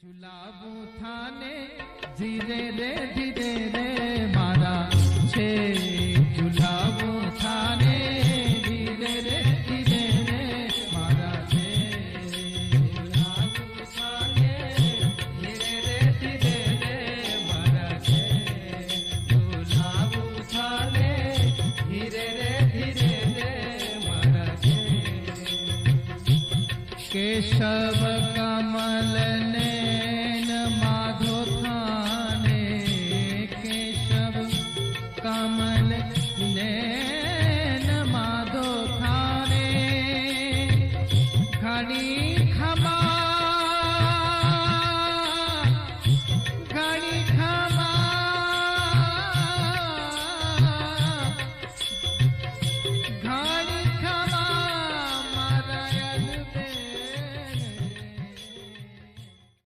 जुलाबू थाने, धीरे रे धीरे रे, मारा छे। जुलाबू थाने, धीरे रे, धीरे मारा धीरे रे, धीरे मारा धीरे रे धीरे रे, मारा केशव कमल ने કમલ નૈન માધો ખાવે ખડી